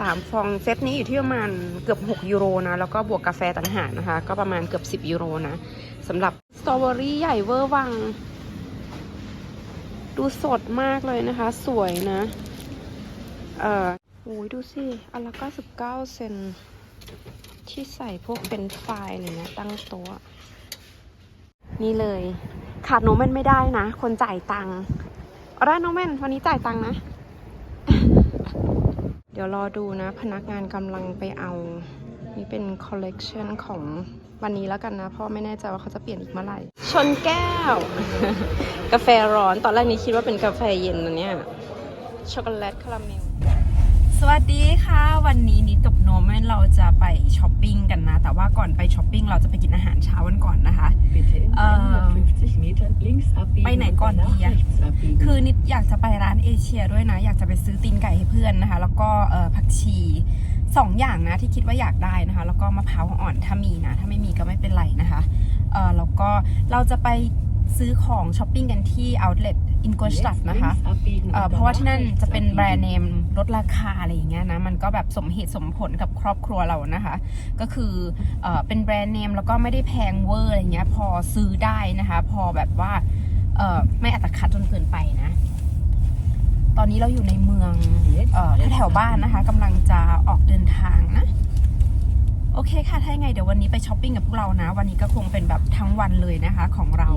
สามฟองเซตนี้อยู่ที่ประมาณเกือบ 6 ยูโรนะ แล้วก็บวกกาแฟต่างหากนะคะ ก็ประมาณเกือบ 10 ยูโรนะสำหรับสตรอเบอรี่ใหญ่เวอร์วัง ดูสดมากเลยนะคะ สวยนะ เอ่อโอ้ยดูสิ อันละ99 เซนที่ใส่พวกเป็นช์ฟรายอะไรเงี้ยตั้งโต๊ะนี่เลย ขาดโนเมนไม่ได้นะ คนจ่ายตังค์เอาได้โนเมนวันนี้จ่ายตังค์นะ เดี๋ยวรอดูนะ พนักงานกำลังไปเอา นี่เป็นคอลเลกชันของวันนี้แล้วกันนะ เพราะไม่แน่ใจว่าเขาจะเปลี่ยนอีกเมื่อไหร่ ชนแก้ว กาแฟร้อน ตอนแรกนี้คิดว่าเป็นกาแฟเย็นนะเนี่ย ช็อกโกแลตคาราเมล วัสดีค่ะ วันนี้นิดกับโนแมนเราจะไปช้อปปิ้งกันนะ แต่ว่าก่อนไปช้อปปิ้งเราจะไปกินอาหารเช้ากันก่อนนะคะ Bitte in Ähm, 150 Metern links abbiegen ไปไหน und ก่อน danach ดีอะ rechts abbiegen. คือนิดอยากจะไปร้านเอเชียด้วยนะ อยากจะไปซื้อตีนไก่ให้เพื่อนนะคะ แล้วก็เออผักชีสองอย่างนะที่คิดว่าอยากได้นะคะ แล้วก็มะพร้าวอ่อนถ้ามีนะ ถ้าไม่มีก็ไม่เป็นไรนะคะเออแล้วก็เราจะไปซื้อของช้อปปิ้งกันที่ outlet Ingolstadt Jetzt นะคะเเพราะว่าที่นั่นจะเป็นแบรนด์เนมลดราคาอะไรอย่างเงี้ยนะ มันก็แบบสมเหตุสมผลกับครอบครัวเรานะคะ ก็คือเอเป็นแบรนด์เนมแล้วก็ไม่ได้แพงเวอร์อะไรเงี้ย พอซื้อได้นะคะ พอแบบว่าไม่อัตคัดจนเกินไปนะ ตอนนี้เราอยู่ในเมืองอแถวๆบ้านนะคะกำลังจะออกเดินทางนะโอเคค่ะ ถ้าไงเดี๋ยววันนี้ไปช้อปปิ้งกับพวกเรานะ วันนี้ก็คงเป็นแบบทั้งวันเลยนะคะของเรา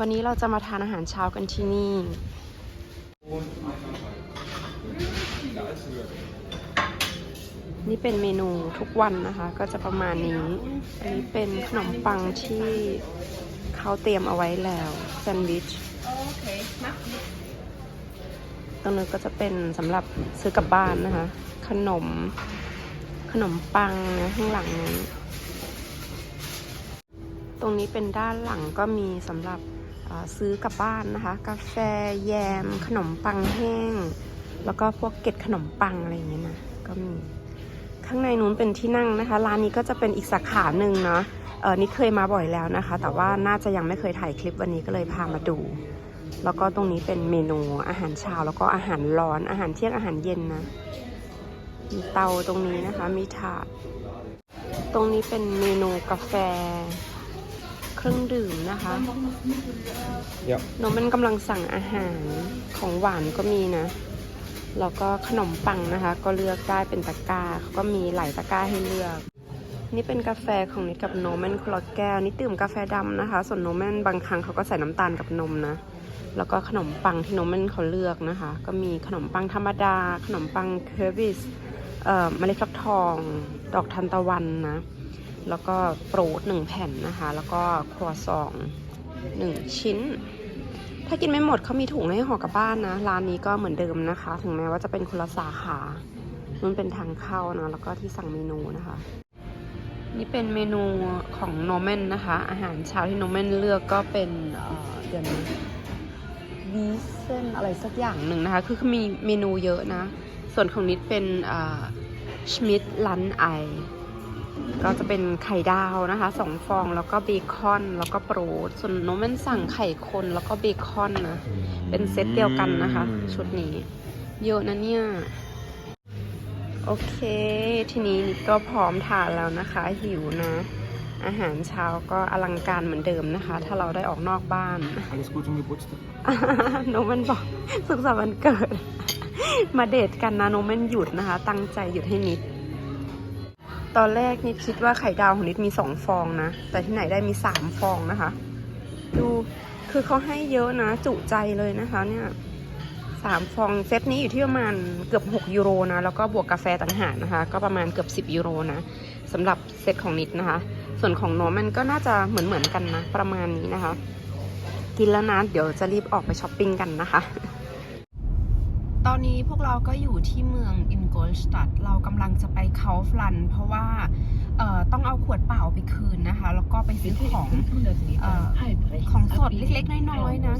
วันนี้เราจะมาทานอาหารเช้ากันที่นี่ นี่เป็นเมนูทุกวันนะคะ ก็จะประมาณนี้ อันนี้เป็นขนมปังที่เขาเตรียมเอาไว้แล้วแซนด์วิชตรงนี้ก็จะเป็นสำหรับซื้อกลับบ้านนะคะ ขนมขนมปังนะข้างหลังนั้ตรงนี้เป็นด้านหลังก็มีสำหรับ ซื้อกลับบ้านนะคะ กาแฟแยม ขนมปังแห้ง แล้วก็พวกเกล็ดขนมปังอะไรอย่างเงี้ยนะก็มีข้างในนู้นเป็นที่นั่งนะคะ ร้านนี้ก็จะเป็นอีกสาขาหนึ่งเนาะเออนี่เคยมาบ่อยแล้วนะคะ แต่ว่าน่าจะยังไม่เคยถ่ายคลิปวันนี้ก็เลยพามาดู แล้วก็ตรงนี้เป็นเมนูอาหารเช้าแล้วก็อาหารร้อนอาหารเที่ยงอาหารเย็นนะมีเตาตรงนี้นะคะมีถาด ตรงนี้เป็นเมนูกาแฟ เครื่องดื่มนะคะ Ja. น้องมันกำลังสั่งอาหารของหวานก็มีนะ แล้วก็ขนมปังนะคะ ก็เลือกได้เป็นตะกร้าเขาก็มีหลายตะกร้าให้เลือก นี่เป็นกาแฟของนิดกับโนแมนคนละแก้วนี่ดื่มกาแฟดำนะคะ ส่วนโนแมนบางครั้งเขาก็ใส่น้ำตาลกับนมนะ แล้วก็ขนมปังที่โนแมนเขาเลือกนะคะ ก็มีขนมปังธรรมดา ขนมปังเคอร์บิสเอ่อเมล็ดฟักทอง ดอกทานตะวันนะ แล้วก็โปรดหนึ่งแผ่นนะคะ แล้วก็ครัวซองหนึ่งชิ้น ถ้ากินไม่หมดเขามีถุงให้ห่อกลับบ้านนะ ร้านนี้ก็เหมือนเดิมนะคะ ถึงแม้ว่าจะเป็นคนละสาขามันเป็นทางเข้านะ แล้วก็ที่สั่งเมนูนะคะ นี่เป็นเมนูของโนเมนนะคะ อาหารเช้าที่โนเมนเลือกก็เป็นเอ่อเดี๋ยวนวีเซนอะไรสักอย่างหนึ่งนะคะ คือมีเมนูเยอะนะ ส่วนของนิดเป็นชมิดลันไอ ก็จะเป็นไข่ดาวนะคะสองฟองแล้วก็เบคอนแล้วก็โปรดส่วนน้องแม่นสั่งไข่คนแล้วก็เบคอนนะเป็นเซตเดียวกันนะคะ ชุดนี้ เยอะนะเนี่ย โอเค ทีนี้นิดก็พร้อมทานแล้วนะคะ หิวนะ อาหารเช้าก็อลังการเหมือนเดิมนะคะ ถ้าเราได้ออกนอกบ้าน Alles gut zum Geburtstag. โนแมนบอกสุขสันต์วันเกิด มาเดทกันนะโนแมนหยุดนะคะ ตั้งใจหยุดให้นิด ตอนแรกนิดคิดว่าไข่ดาวของนิดมีสองฟองนะ แต่ที่ไหนได้มีสามฟองนะคะ ดูคือเขาให้เยอะนะ จุใจเลยนะคะเนี่ยสามฟองเซตนี้อยู่ที่ประมาณเกือบ 6 ยูโรนะ แล้วก็บวกกาแฟต่างหากนะคะ ก็ประมาณเกือบ 10 ยูโรนะสำหรับเซตของนิดนะคะ ส่วนของโนมันก็น่าจะเหมือนเหมือนกันนะ ประมาณนี้นะคะ กินแล้วนะ เดี๋ยวจะรีบออกไปช้อปปิ้งกันนะคะ ตอนนี้พวกเราก็อยู่ที่เมืองอินโกลสตัดเรากำลังจะไปเคาฟลัน เพราะว่าเอ่อต้องเอาขวดเปล่าไปคืนนะคะ แล้วก็ไปซื้อของ in 500 Metern Äh, halb rechts ของสดเล็กๆ น้อยๆนะ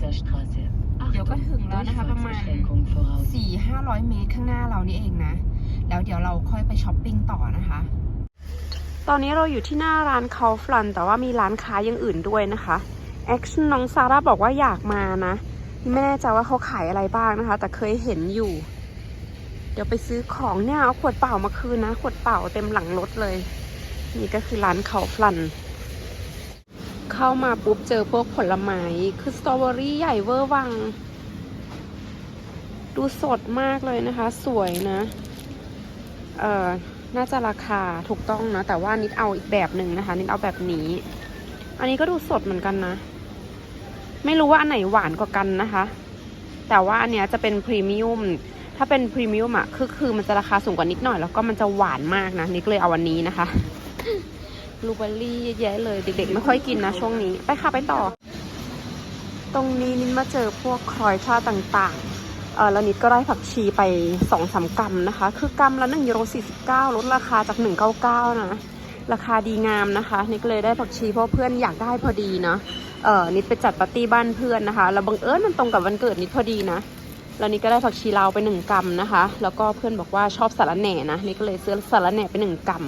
เดี๋ยวก็ถึงแล้วนะคะประมาณ Durchfahrtsbeschränkung voraus. สี่ห้าร้อยเมตรข้างหน้าเรานี่เองนะ แล้วเดี๋ยวเราค่อยไปช้อปปิ้งต่อนะคะ ตอนนี้เราอยู่ที่หน้าร้านเคาฟลัน แต่ว่ามีร้านค้าอย่างอื่นด้วยนะคะแอคชั่นน้องซาร่าบอกว่าอยากมานะ ไม่แน่ใจว่าเขาขายอะไรบ้างนะคะ แต่เคยเห็นอยู่ เดี๋ยวไปซื้อของเนี่ยเอาขวดเปล่ามาคืนนะ ขวดเปล่าเต็มหลังรถเลย นี่ก็คือร้านเขาฟลัน เข้ามาปุ๊บเจอพวกผลไม้ คือสตรอเบอรี่ใหญ่เวอร์วัง ดูสดมากเลยนะคะ สวยนะ เอ่อ น่าจะราคาถูกต้องนะ แต่ว่านิดเอาอีกแบบหนึ่งนะคะ นิดเอาแบบนี้ อันนี้ก็ดูสดเหมือนกันนะ ไม่รู้ว่าอันไหนหวานกว่ากันนะคะ แต่ว่าอันเนี้ยจะเป็นพรีเมียมถ้าเป็นพรีเมียมอะคือคือมันจะราคาสูงกว่านิดหน่อยแล้วก็มันจะหวานมากนะนิดเลยเอาวันนี้นะคะบลูเบอร์รี่เยอะแยะเลย เด็กๆ ไม่ค่อยกินนะช่วงนี้ ไปค่ะ ไปต่อ ตรงนี้นิดมาเจอพวกครอยชาต่างๆ เออแล้วนิดก็ได้ผักชีไปสองสามกรัมนะคะ คือกรัมละหนึ่งยูโรสี่สิบเก้าลดราคาจากหนึ่งเก้าเก้านะ ราคาดีงามนะคะนิดก็เลยได้ผักชีเพราะเพื่อนอยากได้พอดีเนาะ เออนิดไปจัดปาร์ตี้บ้านเพื่อนนะคะ แล้วบังเอิญมันตรงกับวันเกิดนิดพอดีนะ แล้วนิดก็ได้ผักชีลาวไปหนึ่งกรัมนะคะ แล้วก็เพื่อนบอกว่าชอบสาระแหน่นะนิดก็เลยซื้อสาระแหน่ไปหนึ่งกรัม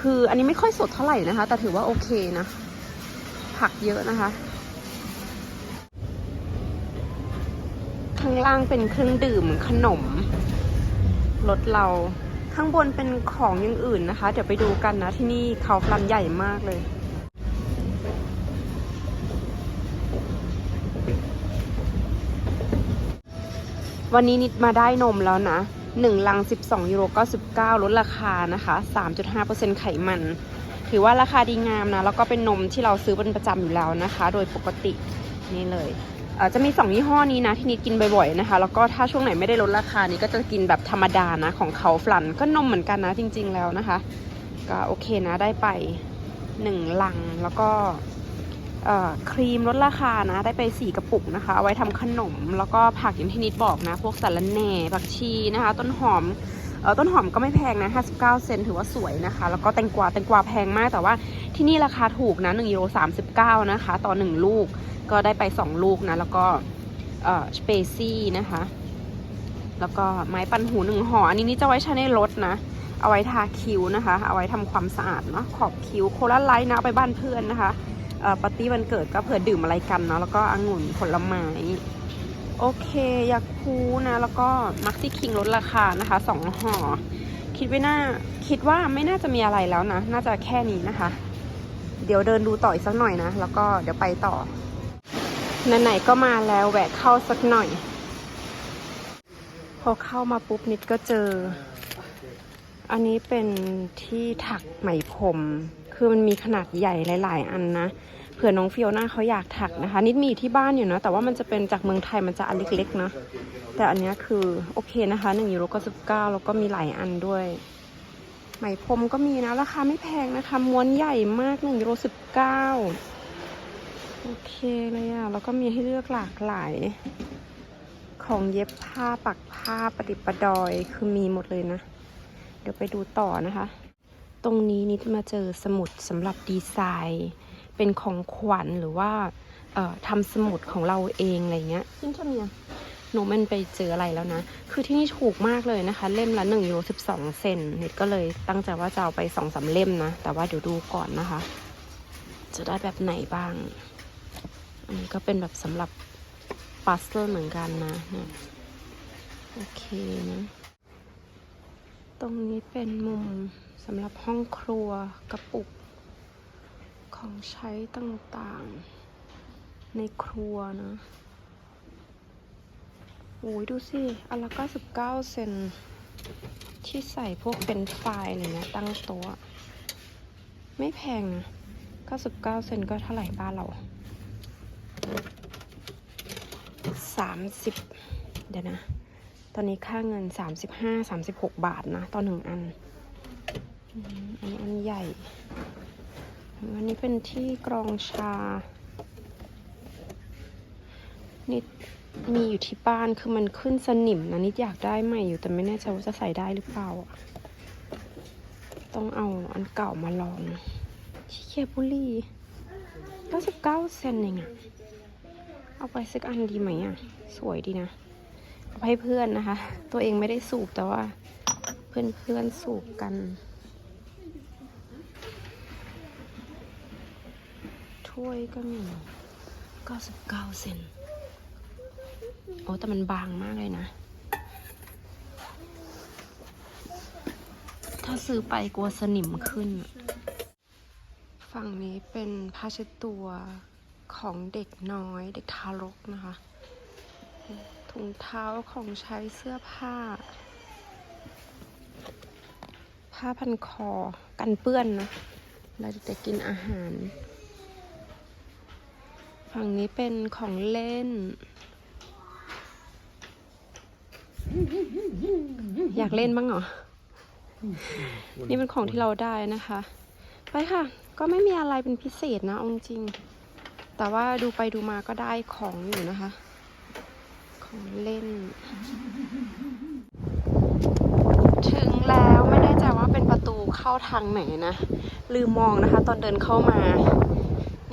คืออันนี้ไม่ค่อยสดเท่าไหร่นะคะ แต่ถือว่าโอเคนะ ผักเยอะนะคะ ข้างล่างเป็นเครื่องดื่มขนมรถเราข้างบนเป็นของอย่างอื่นนะคะ เดี๋ยวไปดูกันนะที่นี่เขาฟลันใหญ่มากเลย วันนี้นิดมาได้นมแล้วนะ 1 ลัง 12ยูโร99ลดราคานะคะ 3.5%ไขมัน ถือว่าราคาดีงามนะ แล้วก็เป็นนมที่เราซื้อเป็นประจำอยู่แล้วนะคะ โดยปกตินี่เลยเจะมี 2 ยี่ห้อนี้นะที่นิดกินบ่อยๆนะคะ แล้วก็ถ้าช่วงไหนไม่ได้ลดราคานี้ก็จะกินแบบธรรมดานะของเขาฟลันก็นมเหมือนกันนะจริง ๆแล้วนะคะ ก็โอเคนะได้ไป 1 ลังแล้วก็ ครีมลดราคานะ ได้ไป 4 กระปุกนะคะ เอาไว้ทำขนม แล้วก็ผักอย่างที่นิดบอกนะ พวกสาระแหน่ผักชีนะคะ ต้นหอมเออต้นหอมก็ไม่แพงนะ 59 เซนถือว่าสวยนะคะ แล้วก็แตงกวาแตงกวาแพงมาก แต่ว่าที่นี่ราคาถูกนะ1ยูโร39 นะคะ ต่อ 1 ลูก ก็ได้ไป 2 ลูกนะ แล้วก็เออสเปซี่นะคะ แล้วก็ไม้ปันหูหนึ่งห่อ อันนี้นี่จะไว้ใช้ในรถนะ เอาไว้ทาคิ้วนะคะ เอาไว้ทำความสะอาดเนาะ ขอบคิ้วโคลาไลท์นะ ไปบ้านเพื่อนนะคะ ปาร์ตี้วันเกิดก็เผื่อดื่มอะไรกันเนาะแล้วก็องุ่นผลไม้ โอเค ยาคูนะ แล้วก็มักซี่คิงลดราคานะคะสองห่อ คิดไว้น่าคิดว่าไม่น่าจะมีอะไรแล้วนะ น่าจะแค่นี้นะคะ เดี๋ยวเดินดูต่ออีกสักหน่อยนะ แล้วก็เดี๋ยวไปต่อไหนๆก็มาแล้วแวะเข้าสักหน่อย พอเข้ามาปุ๊บนิดก็เจอ อันนี้เป็นที่ถักไหมพรม คือมันมีขนาดใหญ่หลาย ๆ อันนะเผื่อน้องฟิโอน่าเขาอยากถักนะคะ นิดมีที่บ้านอยู่นะ แต่ว่ามันจะเป็นจากเมืองไทยมันจะอันเล็กๆนะแต่อันนี้คือโอเคนะคะ1ยูโรก็19แล้วก็มีหลายอันด้วยไหมพรมก็มีนะราคาไม่แพงนะคะ ม้วนใหญ่มาก1ยูโร19โอเคเลยอะแล้วก็มีให้เลือกหลากหลายของเย็บผ้าปักผ้าประดิประดอยคือมีหมดเลยนะ เดี๋ยวไปดูต่อนะคะ ตรงนี้นิดมาเจอสมุดสำหรับดีไซน์ เป็นของขวัญหรือว่าเอ่อทำสมุดของเราเองอะไรเงี้ยยินเทเมียโนมันไปเจออะไรแล้วนะ คือที่นี่ถูกมากเลยนะคะ เล่มละ1ยูโร12 เซนนิดก็เลยตั้งใจว่าจะเอาไปสองสามเล่มนะ แต่ว่าเดี๋ยวดูก่อนนะคะ จะได้แบบไหนบ้าง อันนี้ก็เป็นแบบสำหรับปัสเตอร์เหมือนกันนะเนี่ยโอเคนะ ตรงนี้เป็นมุมสำหรับห้องครัวกระปุก ของใช้ต่างๆ ในครัวนะโอ้ยดูสิ อันละ99 เซนที่ใส่พวกเป็นไฟล์อะไรเงี้ยตั้งโต๊ะไม่แพงนะ 99 เซนก็เท่าไหร่บ้านเรา 30 เดี๋ยวนะ ตอนนี้ค่าเงิน 35 36 บาทนะ ต่อหนึ่งอัน อันนี้อันใหญ่ อันนี้เป็นที่กรองชานิดมีอยู่ที่บ้านคือมันขึ้นสนิมนะนิดอยากได้ใหม่อยู่แต่ไม่แน่ใจว่าจะใส่ได้หรือเปล่า ต้องเอาอันเก่ามาลองชิเคบุรี99 เซนเองอะเอาไปสักอันดีไหมอะสวยดีนะ เอาให้เพื่อนนะคะ ตัวเองไม่ได้สูบแต่ว่า เพื่อนเพื่อนๆสูบกัน ถ้วยก็มี 99 เซนโอ้แต่มันบางมากเลยนะ ถ้าซื้อไปกลัวสนิมขึ้น ฝั่งนี้เป็นผ้าเช็ดตัวของเด็กน้อยเด็กทารกนะคะ ถุงเท้าของใช้เสื้อผ้า ผ้าพันคอกันเปื้อนนะเราจะกินอาหาร ฝั่งนี้เป็นของเล่น อยากเล่นบ้างเหรอ นี่เป็นของที่เราได้นะคะ ไปค่ะ ก็ไม่มีอะไรเป็นพิเศษนะอาจริง แต่ว่าดูไปดูมาก็ได้ของอยู่นะคะ ของเล่น ถึงแล้วไม่แน่ใจว่าเป็นประตูเข้าทางไหนนะ ลืมมองนะคะ ตอนเดินเข้ามา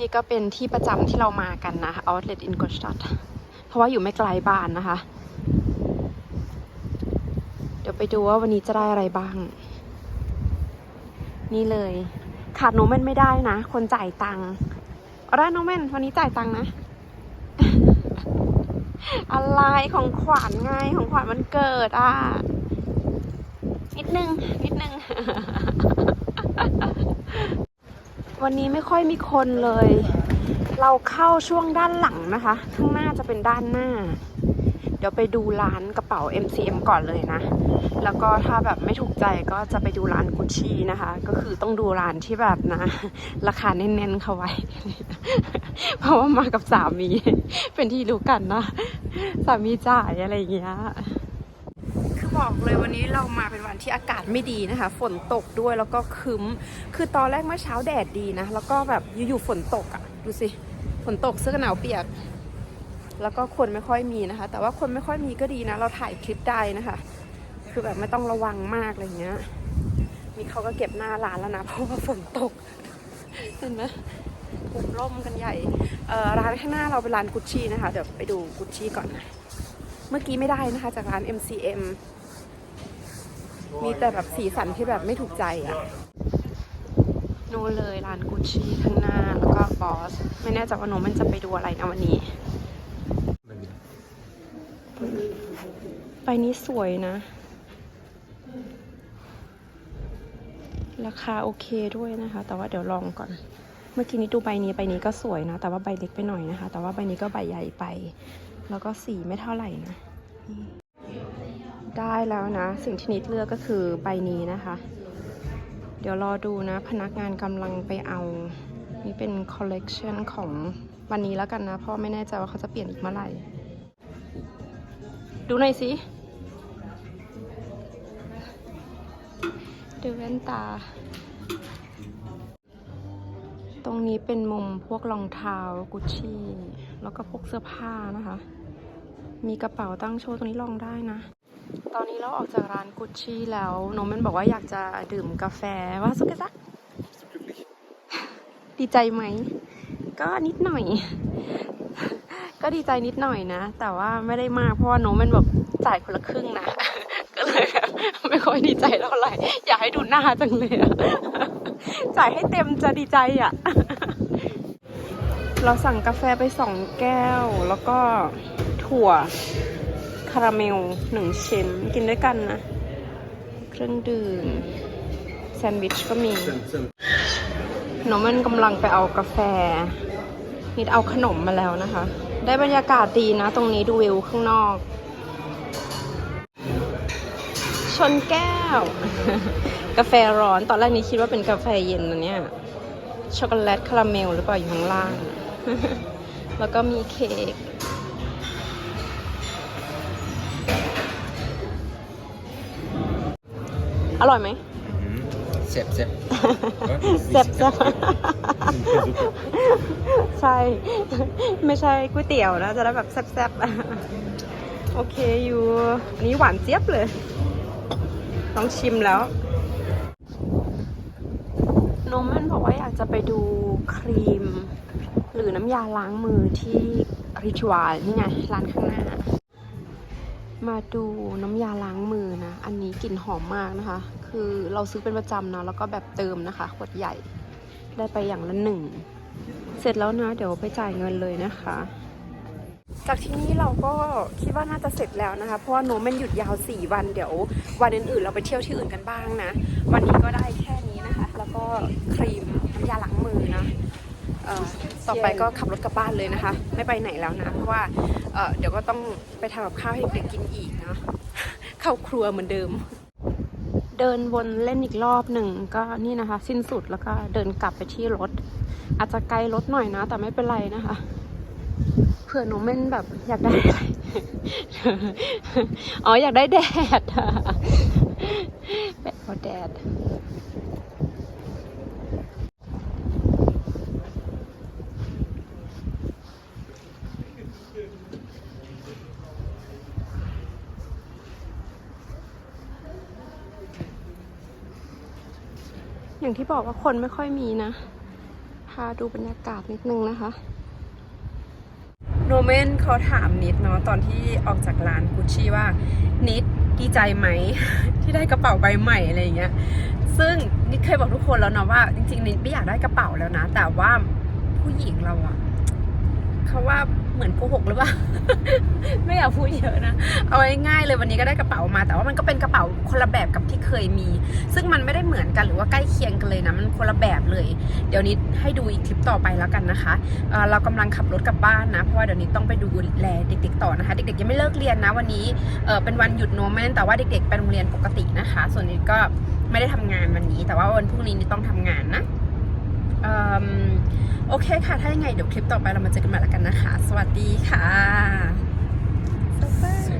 นี่ก็เป็นที่ประจำที่เรามากันนะ Outlet in g o t t a d เพราะว่าอยู่ไม่ไกลบ้านนะคะ เดี๋ยวไปดูว่าวันนี้จะได้อะไรบ้าง นี่เลย ขาดโนเมนไม่ได้นะ คนจ่ายตังค์อาได้โนเมนวันนี้จ่ายตังค์นะ อะไรของขวัญไงของขวัญมันเกิดอะ นิดนึง นิดนึง วันนี้ไม่ค่อยมีคนเลย เราเข้าช่วงด้านหลังนะคะ ข้างหน้าจะเป็นด้านหน้า เดี๋ยวไปดูร้านกระเป๋า MCM ก่อนเลยนะ แล้วก็ถ้าแบบไม่ถูกใจก็จะไปดูร้านกุชชี่นะคะ ก็คือต้องดูร้านที่แบบนะ ราคาเน้นๆเขาไว้ เพราะว่ามากับสามี เป็นที่รู้กันนะ สามีจ่ายอะไรอย่างเงี้ย บอกเลยวันนี้เรามาเป็นวันที่อากาศไม่ดีนะคะ ฝนตกด้วยแล้วก็คึ้ม คือตอนแรกเมื่อเช้าแดดดีนะ แล้วก็แบบอยู่ๆฝนตกอะ่ะ ดูสิ ฝนตกเสื้อกันหนาวเปียก แล้วก็คนไม่ค่อยมีนะคะ แต่ว่าคนไม่ค่อยมีก็ดีนะ เราถ่ายคลิปได้นะคะ คือแบบไม่ต้องระวังมากอะไรเงี้ย มีเขาก็เก็บหน้าร้านแล้วนะ เพราะว่าฝนตก เห็นไหมถูกร่มกันใหญ่ ร้านข้างหน้าเราเป็นร้านกุชชี่นะคะ เดี๋ยวไปดูกุชชี่ก่อนนะ เมื่อกี้ไม่ได้นะคะ จากร้าน MCM มีแต่แบบสีสันที่แบบไม่ถูกใจอะ่ะนู่นเลยร้านกุชชี่ข้างหน้าแล้วก็บอส ไม่แน่ใจว่าโนมันจะไปดูอะไรนะวันนี้ใบนี้สวยนะ ราคาโอเคด้วยนะคะ แต่ว่าเดี๋ยวลองก่อน เมื่อกี้นี้ดูใบนี้ใบนี้ก็สวยนะ แต่ว่าใบเล็กไปหน่อยนะคะ แต่ว่าใบนี้ก็ใบใหญ่ไป แล้วก็สีไม่เท่าไหร่นะ ได้แล้วนะ สิ่งที่นิดเลือกก็คือใบนี้นะคะ เดี๋ยวรอดูนะ พนักงานกำลังไปเอา นี่เป็นคอลเลกชันของวันนี้แล้วกันนะ เพราะไม่แน่ใจว่าเขาจะเปลี่ยนอีกเมื่อไหร่ ดูหน่อยสิ ดูแว่นตา ตรงนี้เป็นมุมพวกรองเท้ากุชชี่ แล้วก็พวกเสื้อผ้านะคะมีกระเป๋าตั้งโชว์ตรงนี้ลองได้นะ ตอนนี้เราออกจากร้านกุชชี่แล้วโนมันบอกว่าอยากจะดื่มกาแฟว่าสุกซักดีใจไหม ก็นิดหน่อย ก็ดีใจนิดหน่อยนะ แต่ว่าไม่ได้มากเพราะว่าโนมันแบบจ่ายคนละครึ่งนะ ก็เลยแบบไม่ค่อยดีใจเท่าไหร่อยากให้ดูหน้าจังเลยอะจ่ายให้เต็มจะดีใจอะเราสั่งกาแฟไปสองแก้ว แล้วก็ถั่วาราเมลหนึ่งชิ้นกินด้วยกันนะ เครื่องดื่มแซนด์วิชก็มีหนูมันกำลังไปเอากาแฟ นิดเอาขนมมาแล้วนะคะ ได้บรรยากาศดีนะ ตรงนี้ดูวิวข้างนอก ชนแก้ว กาแฟร้อนตอนแรกนี้คิดว่าเป็นกาแฟเย็นนะเนี่ยช็อกโกแลตคาราเมลหรือเปล่าอยู่ข้างล่าง แล้วก็มีเค้ก อร่อยไหม เซ็บเซ็บแซ่บแซ่บใช่ ไม่ใช่ก๋วยเตี๋ยวนะ จะได้แบบแซ่บๆ โอเคอยู่อันนี้หวานเจี๊ยบเลย ต้องชิมแล้วโนมันบอกว่าอยากจะไปดูครีม หรือน้ำยาล้างมือที่ริชวาลนี่ไง ร้านข้างหน้า มาดูน้ำยาล้างมือนะ อันนี้กลิ่นหอมมากนะคะ คือเราซื้อเป็นประจำนะ แล้วก็แบบเติมนะคะ ขวดใหญ่ ได้ไปอย่างละหนึ่ง เสร็จแล้วนะ เดี๋ยวไปจ่ายเงินเลยนะคะ จากที่นี่เราก็คิดว่าน่าจะเสร็จแล้วนะคะ เพราะว่าโนมันหยุดยาว 4 วัน เดี๋ยว วันอื่นๆ เราไปเที่ยวที่อื่นกันบ้างนะ วันนี้ก็ได้แค่นี้นะคะ แล้วก็ครีมน้ำยาล้างมือนะ ต่อไปก็ขับรถกลับบ้านเลยนะคะ ไม่ไปไหนแล้วนะเพราะว่าเเดี๋ยวก็ต้องไปทำกับข้าวให้เด็กๆกินอีกเนาะเข้าครัวเหมือนเดิม เดินวนเล่นอีกรอบหนึ่งก็นี่นะคะ สิ้นสุดแล้วก็เดินกลับไปที่รถ อาจจะไกลรถหน่อยนะ แต่ไม่เป็นไรนะคะเผื่อหนูเม่นแบบอยากได้อะไรอ๋ออยากได้แดดแปเอาแดด อย่างที่บอกว่าคนไม่ค่อยมีนะ พาดูบรรยากาศนิดนึงนะคะ โนเมนเขาถามนิดเนาะตอนที่ออกจากร้านกุชชี่ว่า นิดดีใจไหม ที่ได้กระเป๋าใบใหม่อะไรอย่างเงี้ย ซึ่งนิดเคยบอกทุกคนแล้วเนาะว่าจริงๆนิดไม่อยากได้กระเป๋าแล้วนะ แต่ว่าผู้หญิงเราอะเขาว่า เหมือนโกหกหรือเปล่า ไม่อยากพูดเยอะนะ เอาง่ายๆเลยวันนี้ก็ได้กระเป๋ามา แต่ว่ามันก็เป็นกระเป๋าคนละแบบกับที่เคยมี ซึ่งมันไม่ได้เหมือนกันหรือว่าใกล้เคียงกันเลยนะ มันคนละแบบเลย เดี๋ยวนี้ให้ดูอีกคลิปต่อไปแล้วกันนะคะเเรากำลังขับรถกลับบ้านนะ เพราะว่าเดี๋ยวนี้ต้องไปดูแลเด็กๆต่อนะคะ เด็กๆยังไม่เลิกเรียนนะวันนี้เเป็นวันหยุดโนแมนแต่ว่าเด็กๆไปโรงเรียนปกตินะคะ ส่วนนี้ก็ไม่ได้ทำงานวันนี้ แต่ว่าวันพรุ่งนี้นี่ต้องทำงานนะ โอเคค่ะ ถ้ายังไงเดี๋ยวคลิปต่อไปเรามาเจอกันใหม่แล้วกันนะคะ สวัสดีค่ะ สวัสดี